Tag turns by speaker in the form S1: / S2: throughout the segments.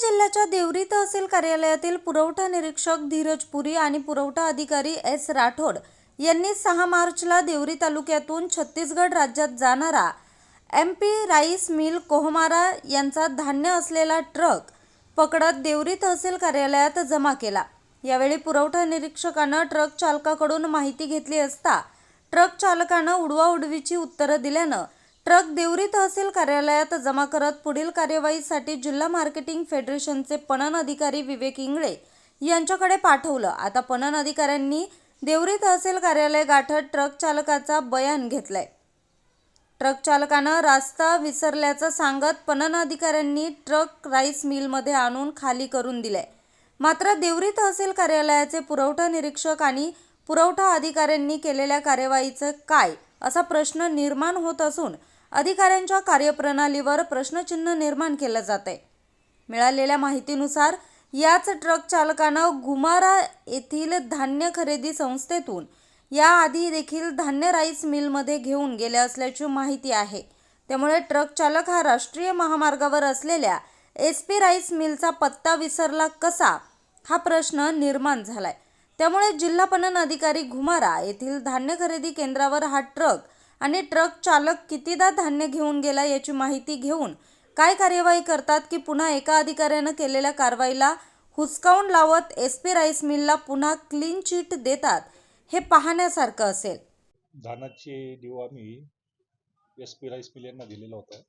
S1: जिल्ह्याच्या देवरी तहसील कार्यालयातील पुरवठा निरीक्षक धीरज पुरी आणि पुरवठा अधिकारी एस राठोड यांनी सहा मार्चला देवरी तालुक्यातून छत्तीसगड राज्यात जाणारा M P rice mill Kohmara यांचा धान्य असलेला ट्रक पकडत देवरी तहसील कार्यालयात जमा केला. यावेळी पुरवठा निरीक्षकानं ट्रक चालकाकडून माहिती घेतली असता ट्रक चालकानं उडवाउडवीची उत्तरं दिल्यानं ट्रक देवरी तहसील कार्यालयात जमा करत पुढील कार्यवाहीसाठी जिल्हा मार्केटिंग फेडरेशनचे पणन अधिकारी विवेक इंगळे यांच्याकडे पाठवलं. आता पणन अधिकाऱ्यांनी देवरी तहसील कार्यालय गाठत ट्रक चालकाचा बयान घेतलाय. ट्रक चालकानं रास्ता विसरल्याचं सांगत पणन अधिकाऱ्यांनी ट्रक राईस मिलमध्ये आणून खाली करून दिलाय. मात्र देवरी तहसील कार्यालयाचे पुरवठा निरीक्षक आणि पुरवठा अधिकाऱ्यांनी केलेल्या कार्यवाहीचं काय असा प्रश्न निर्माण होत असून अधिकाऱ्यांच्या कार्यप्रणालीवर प्रश्नचिन्ह निर्माण केलं जात आहे मिळालेल्या माहितीनुसार याच ट्रक चालकानं घुमारा येथील धान्य खरेदी संस्थेतून याआधी देखील धान्य राईस मिलमध्ये घेऊन गेले असल्याची माहिती आहे. त्यामुळे ट्रक चालक हा राष्ट्रीय महामार्गावर असलेल्या एस पी राईस मिलचा पत्ता विसरला कसा हा प्रश्न निर्माण झालाय. त्यामुळे जिल्हा पणन अधिकारी घुमारा येथील धान्य खरेदी केंद्रावर हा ट्रक आणि ट्रक चालक कितीदा धान्य घेऊन गेला याची माहिती घेऊन काय कार्यवाही करतात की पुन्हा एका अधिकाऱ्यानं केलेल्या कारवाईला हुसकावून लावत एस पी राईस मिलला पुन्हा क्लीन चिट देतात हे पाहण्यासारखं असेल.
S2: धानाचे देऊ आम्ही एस पी राईस मिल यांना दिलेला होता.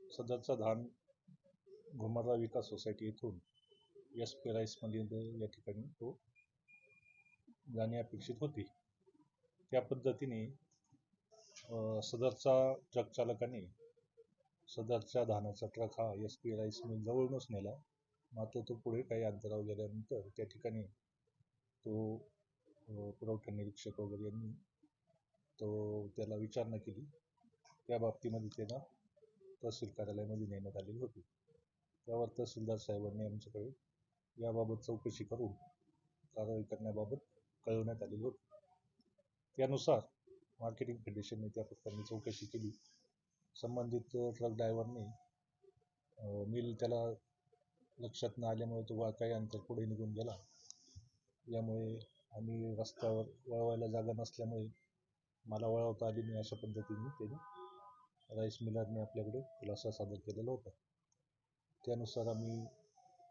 S2: सदरचा धान घुमारा विकास सोसायटी येथून एस पी राईस मिलमध्ये या ठिकाणी तो जाणे अपेक्षित होती. त्या पद्धतीने सदरचा ट्रक चालकाने सदरच्या धानाचा ट्रक हा एस पी राईस मिल जवळूनच नेला. मात्र तो पुढे काही अंतरावर गेल्यानंतर त्या ठिकाणी तो पुरवठा निरीक्षक वगैरे यांनी तो त्याला विचारणा केली. त्या बाबतीमध्ये त्यांना तहसील कार्यालयामध्ये नेण्यात आलेली होती. त्यावर तहसीलदार साहेबांनी आमच्याकडे याबाबत चौकशी करून कारवाई करण्याबाबत कळवण्यात आलेली होती. त्यानुसार मार्केटिंग फेडरेशनने त्या प्रकरणी चौकशी केली. संबंधित ट्रक ड्रायव्हरने मिल त्याला लक्षात न आल्यामुळे तो वा- काही अंतर पुढे निघून गेला. यामुळे आम्ही रस्त्यावर वळवायला जागा नसल्यामुळे मला वळवता आली नाही अशा पद्धतीने त्याने राईस मिलरने आपल्याकडे खुलासा सादर केलेला होता. त्यानुसार आम्ही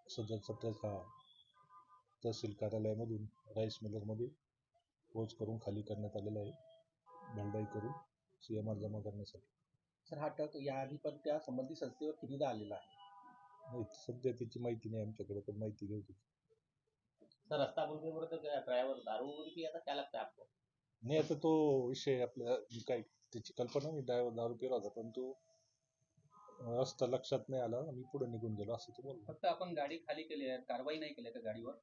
S2: सदर ट्रक हा तहसील कार्यालयामधून राईस मिलरमध्ये पोच करून खाली करण्यात आलेला आहे. भंडाई करून सी एम आर जमा करण्यासाठी.
S3: सर हा ट्रक याआधी पण त्या संबंधित संस्थेवर कितीदा आलेला आहे.
S2: नाही सध्या त्याची माहिती नाही आमच्याकडे पण माहिती घेऊ
S4: सर रस्ता बोलते बोलते तो क्या ड्राइवर दारू वगैरह पिया था क्या लगता है आपको
S2: नाही आता तो विषय आपल्या काय त्याची कल्पना नाही ड्रायव्हर दारू पिला होता पण तो अं, रस्ता लक्षात नाही आला आणि पुढे निघून गेलो असं तो बोलला.
S4: फक्त आपण गाडी खाली केली आहे कारवाई नाही केली आहे का गाडीवर?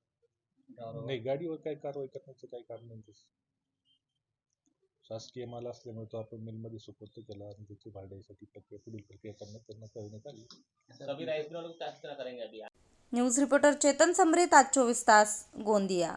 S2: नाही गाडीवर काही कारवाई करण्याचं काही कारण नाही. शासकीय माल असल्यामुळे तो आपण मिलमध्ये सुपूर्त केला आणि त्याची भाड्यासाठी प्रक्रिया पुढील प्रक्रिया करण्यात त्यांना कळवण्यात आली.
S4: सभी राइस मिलों को क्या सूचना करेंगे अभी
S1: न्यूज़ रिपोर्टर चेतन समरेत आज चोवीस तास गोंदिया.